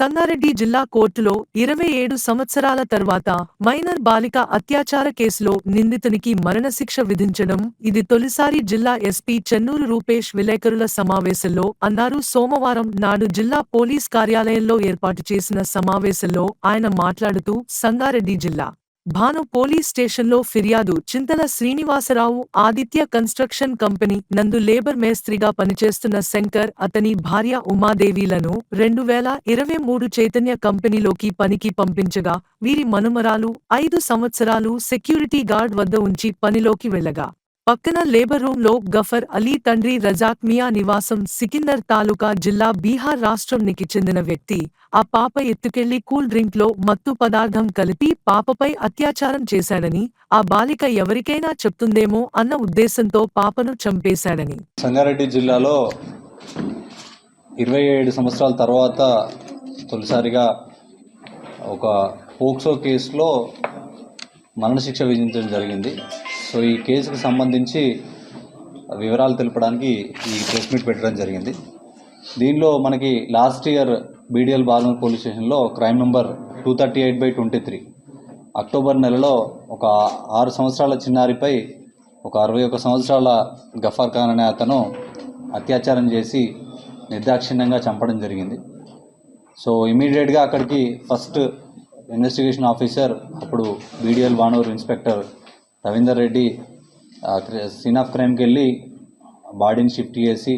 సంగారెడ్డి జిల్లా కోర్టులో ఇరవై ఏడు సంవత్సరాల తర్వాత మైనర్ బాలిక అత్యాచార కేసులో నిందితునికి మరణశిక్ష విధించడం ఇది తొలిసారి జిల్లా ఎస్పీ చెన్నూరు రూపేష్ విలేకరుల సమావేశంలో అన్నారు. సోమవారం నాడు జిల్లా పోలీస్ కార్యాలయంలో ఏర్పాటు చేసిన సమావేశంలో ఆయన మాట్లాడుతూ సంగారెడ్డి జిల్లా భాను పోలీస్ స్టేషన్లో ఫిర్యాదు. చింతల శ్రీనివాసరావు ఆదిత్య కన్స్ట్రక్షన్ కంపెనీ నందు లేబర్ మేస్త్రిగా పనిచేస్తున్న శంకర్ అతని భార్య ఉమాదేవిలను రెండు వేల ఇరవై మూడు చైతన్య కంపెనీలోకి పనికి పంపించగా వీరి మనుమరాలు ఐదు సంవత్సరాలు సెక్యూరిటీ గార్డ్ వద్ద ఉంచి పనిలోకి వెళ్ళగా పక్కన లేబర్ రూమ్లో గఫర్ అలీ తండ్రి రజాక్ మియా నివాసం సికిందర్ తాలూకా జిల్లా బీహార్ రాష్ట్రంనికి చెందిన వ్యక్తి. ఆ పాప ఎత్తుకెళ్ళి కూల్ డ్రింక్లో మత్తు పదార్థం కలిపి పాపపై అత్యాచారం చేశాడని ఆ బాలిక ఎవరికైనా చెప్తుందేమో అన్న ఉద్దేశంతో పాపను చంపేశాడని. సంగారెడ్డి జిల్లాలో ఇరవై ఏడు సంవత్సరాల తర్వాత తొలిసారిగా ఒక పోక్సో కేసులో మరణశిక్ష విధించడం జరిగింది. సో ఈ కేసుకు సంబంధించి వివరాలు తెలపడానికి ఈ ప్రెస్ మీట్ పెట్టడం జరిగింది. దీనిలో మనకి last year BDL Balanur police స్టేషన్లో crime number two thirty eight by twenty three. October నెలలో ఒక ఆరు సంవత్సరాల చిన్నారిపై ఒక అరవై ఒక సంవత్సరాల గఫార్ ఖాన్ అనే అతను అత్యాచారం చేసి నిర్దాక్షిణ్యంగా చంపడం జరిగింది. సో ఇమీడియట్గా అక్కడికి ఫస్ట్ ఇన్వెస్టిగేషన్ ఆఫీసర్ అప్పుడు BDL Banur inspector Ravinder Reddy scene of క్రైమ్కి వెళ్ళి బాడీని షిఫ్ట్ చేసి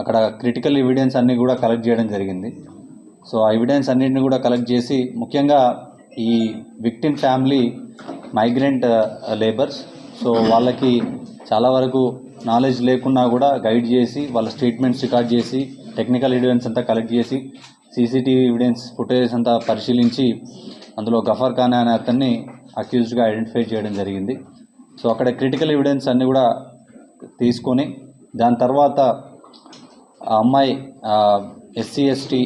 అక్కడ క్రిటికల్ ఎవిడెన్స్ అన్నీ కూడా కలెక్ట్ చేయడం జరిగింది. సో ఆ ఎవిడెన్స్ అన్నింటిని కూడా కలెక్ట్ చేసి ముఖ్యంగా ఈ victim family migrant labours so వాళ్ళకి చాలా వరకు నాలెడ్జ్ లేకున్నా కూడా గైడ్ చేసి వాళ్ళ స్టేట్మెంట్స్ రికార్డ్ చేసి టెక్నికల్ ఎవిడెన్స్ అంతా కలెక్ట్ చేసి సీసీటీవీ ఎవిడెన్స్ ఫుటేజ్ అంతా పరిశీలించి అందులో గఫర్ ఖాన్ అనే అతన్ని అక్యూజ్డ్గా ఐడెంటిఫై చేయడం జరిగింది. సో అక్కడ క్రిటికల్ ఎవిడెన్స్ అన్నీ కూడా తీసుకొని దాని తర్వాత ఆ అమ్మాయి ఎస్సీ ఎస్టీ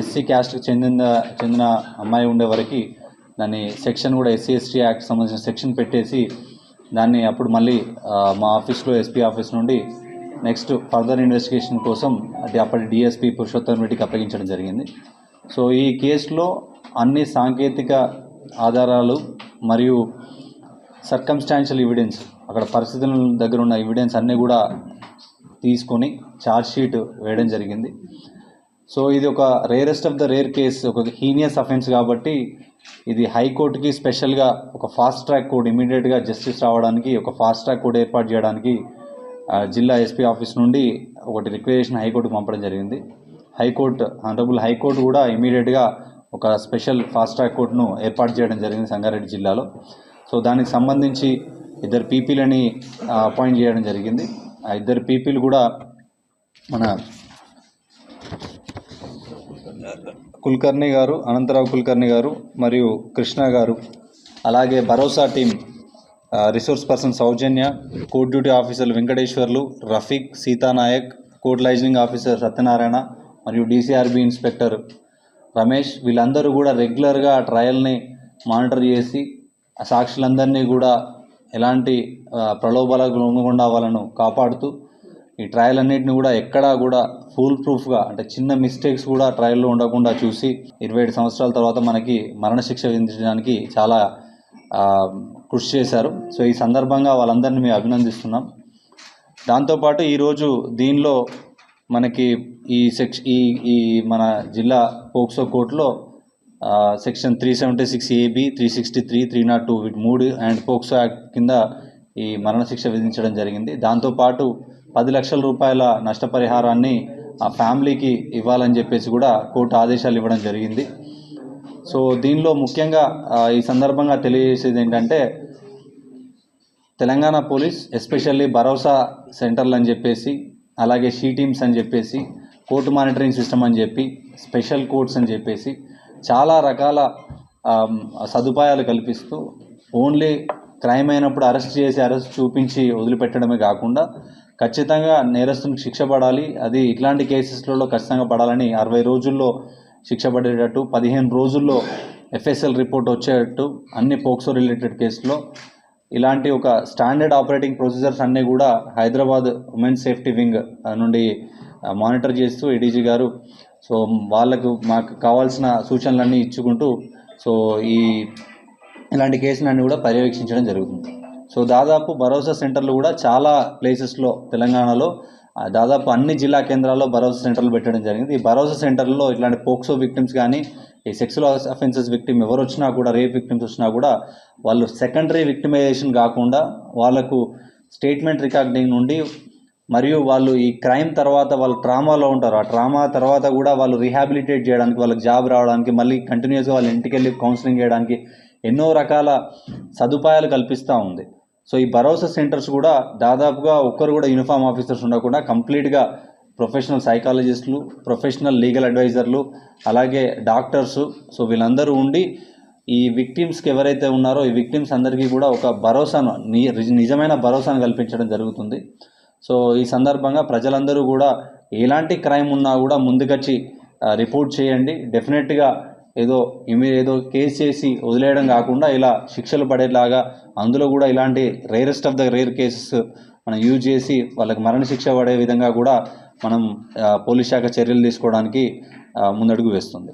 ఎస్సీ క్యాస్ట్కి చెందిన చెందిన అమ్మాయి ఉండే వరకు దాన్ని సెక్షన్ కూడా ఎస్సీ ఎస్టీ యాక్ట్ సంబంధించిన సెక్షన్ పెట్టేసి దాన్ని అప్పుడు మళ్ళీ మా ఆఫీస్లో ఎస్పీ ఆఫీస్ నుండి నెక్స్ట్ ఫర్దర్ ఇన్వెస్టిగేషన్ కోసం అది అప్పటి డిఎస్పీ పురుషోత్తం రెడ్డికి అప్పగించడం జరిగింది. సో ఈ కేసులో అన్ని సాంకేతిక ఆధారాలు మరియు సర్కమ్స్టాన్షియల్ ఎవిడెన్స్ అక్కడ పరిస్థితుల దగ్గర ఉన్న ఎవిడెన్స్ అన్నీ కూడా తీసుకొని షీట్ వేయడం జరిగింది. సో ఇది ఒక rarest of the rare case ఒక హీనియస్ అఫెన్స్ కాబట్టి ఇది హైకోర్టుకి స్పెషల్గా ఒక ఫాస్ట్ ట్రాక్ కోడ్ ఇమీడియట్గా జస్టిస్ రావడానికి ఒక ఫాస్ట్ ట్రాక్ కోడ్ ఏర్పాటు చేయడానికి ఆ, జిల్లా ఎస్పీ ఆఫీస్ నుండి ఒకటి రిక్వెజేషన్ హైకోర్టుకు పంపడం జరిగింది. హైకోర్టు ఆనరబుల్ హైకోర్టు కూడా ఇమీడియట్గా ఒక స్పెషల్ ఫాస్ట్ ట్రాక్ కోర్టును ఏర్పాటు చేయడం జరిగింది సంగారెడ్డి జిల్లాలో. సో దానికి సంబంధించి ఇద్దరు పీపీలని అపాయింట్ చేయడం జరిగింది. ఆ ఇద్దరు పీపీలు కూడా మన కుల్కర్ణి గారు అనంతరావు కుల్కర్ణి గారు మరియు కృష్ణ గారు అలాగే Bharosa team resource person Soujanya court duty ఆఫీసర్లు Venkateswarlu Rafiq Seethanayak court liaisoning officer Satyanarayana మరియు డీసీఆర్బీ ఇన్స్పెక్టర్ రమేష్ వీళ్ళందరూ కూడా రెగ్యులర్గా ఆ ట్రయల్ని మానిటర్ చేసి ఆ సాక్షులందరినీ కూడా ఎలాంటి ప్రలోభాలకు లొంగకుండా వాళ్ళను కాపాడుతూ ఈ ట్రయల్ అన్నిటిని కూడా ఎక్కడా కూడా ఫుల్ ప్రూఫ్గా అంటే చిన్న మిస్టేక్స్ కూడా ట్రయల్లో ఉండకుండా చూసి ఇరవై ఏడు సంవత్సరాల తర్వాత మనకి మరణశిక్ష విధించడానికి చాలా కృషి చేశారు. సో ఈ సందర్భంగా వాళ్ళందరినీ మేము అభినందిస్తున్నాం. దాంతోపాటు ఈరోజు దీనిలో మనకి ఈ సెక్ష ఈ ఈ మన జిల్లా పోక్సో కోర్టులో section three seventy six AB three sixty three three not two వీటి మూడు అండ్ పోక్సో యాక్ట్ కింద ఈ మరణశిక్ష విధించడం జరిగింది. దాంతోపాటు పది లక్షల రూపాయల నష్టపరిహారాన్ని ఆ ఫ్యామిలీకి ఇవ్వాలని చెప్పేసి కూడా కోర్టు ఆదేశాలు ఇవ్వడం జరిగింది. సో దీనిలో ముఖ్యంగా ఈ సందర్భంగా తెలియజేసేది ఏంటంటే తెలంగాణ పోలీస్ ఎస్పెషల్లీ భరోసా సెంటర్లు అని చెప్పేసి అలాగే షీ టీమ్స్ అని చెప్పేసి కోర్టు మానిటరింగ్ సిస్టమ్ అని చెప్పి స్పెషల్ కోర్ట్స్ అని చెప్పేసి చాలా రకాల సదుపాయాలు కల్పిస్తూ ఓన్లీ క్రైమ్ అయినప్పుడు అరెస్ట్ చేసి అరెస్ట్ చూపించి వదిలిపెట్టడమే కాకుండా ఖచ్చితంగా నేరస్తునికి శిక్ష పడాలి. అది ఇట్లాంటి కేసెస్లలో ఖచ్చితంగా పడాలని అరవై రోజుల్లో శిక్ష పడేటట్టు పదిహేను రోజుల్లో ఎఫ్ఎస్ఎల్ రిపోర్ట్ వచ్చేటట్టు అన్ని పోక్సో రిలేటెడ్ కేసులో ఇలాంటి ఒక స్టాండర్డ్ ఆపరేటింగ్ ప్రొసీజర్స్ అన్నీ కూడా హైదరాబాద్ ఉమెన్ సేఫ్టీ వింగ్ నుండి మానిటర్ చేస్తూ ఏడీజీ గారు సో వాళ్ళకు మాకు కావాల్సిన సూచనలన్నీ ఇచ్చుకుంటూ సో ఈ ఇలాంటి కేసులన్నీ కూడా పర్యవేక్షించడం జరుగుతుంది. సో దాదాపు భరోసా సెంటర్లు కూడా చాలా ప్లేసెస్లో తెలంగాణలో దాదాపు అన్ని జిల్లా కేంద్రాల్లో భరోసా సెంటర్లు పెట్టడం జరిగింది. ఈ భరోసా సెంటర్లో ఇట్లాంటి పోక్సో విక్టిమ్స్ కానీ ఈ సెక్సువల్ అఫెన్సెస్ విక్టిమ్ ఎవరు వచ్చినా కూడా రేప్ విక్టిమ్స్ వచ్చినా కూడా వాళ్ళు సెకండరీ విక్టిమైజేషన్ కాకుండా వాళ్ళకు స్టేట్మెంట్ రికార్డింగ్ నుండి మరియు వాళ్ళు ఈ క్రైమ్ తర్వాత వాళ్ళు ట్రామాలో ఉంటారు. ఆ ట్రామా తర్వాత కూడా వాళ్ళు రీహాబిలిటేట్ చేయడానికి వాళ్ళకి జాబ్ రావడానికి మళ్ళీ కంటిన్యూస్గా వాళ్ళ ఇంటికి వెళ్ళి కౌన్సిలింగ్ చేయడానికి ఎన్నో రకాల సదుపాయాలు కల్పిస్తూ ఉంది. సో ఈ భరోసా సెంటర్స్ కూడా దాదాపుగా ఒక్కరు కూడా యూనిఫామ్ ఆఫీసర్స్ ఉండకుండా కంప్లీట్గా ప్రొఫెషనల్ సైకాలజిస్టులు ప్రొఫెషనల్ లీగల్ అడ్వైజర్లు అలాగే డాక్టర్స్. సో వీళ్ళందరూ ఉండి ఈ విక్టిమ్స్కి ఎవరైతే ఉన్నారో ఈ విక్టిమ్స్ అందరికీ కూడా ఒక భరోసాను నిజమైన భరోసాను కల్పించడం జరుగుతుంది. సో ఈ సందర్భంగా ప్రజలందరూ కూడా ఎలాంటి క్రైమ్ ఉన్నా కూడా ముందుకొచ్చి రిపోర్ట్ చేయండి. డెఫినెట్గా ఏదో ఇమి ఏదో కేసు చేసి వదిలేయడం కాకుండా ఇలా శిక్షలు పడేలాగా అందులో కూడా ఇలాంటి rarest of the rare cases మనం యూజ్ చేసి వాళ్ళకి మరణశిక్ష పడే విధంగా కూడా మనం పోలీస్ శాఖ చర్యలు తీసుకోవడానికి ముందడుగు వేస్తుంది.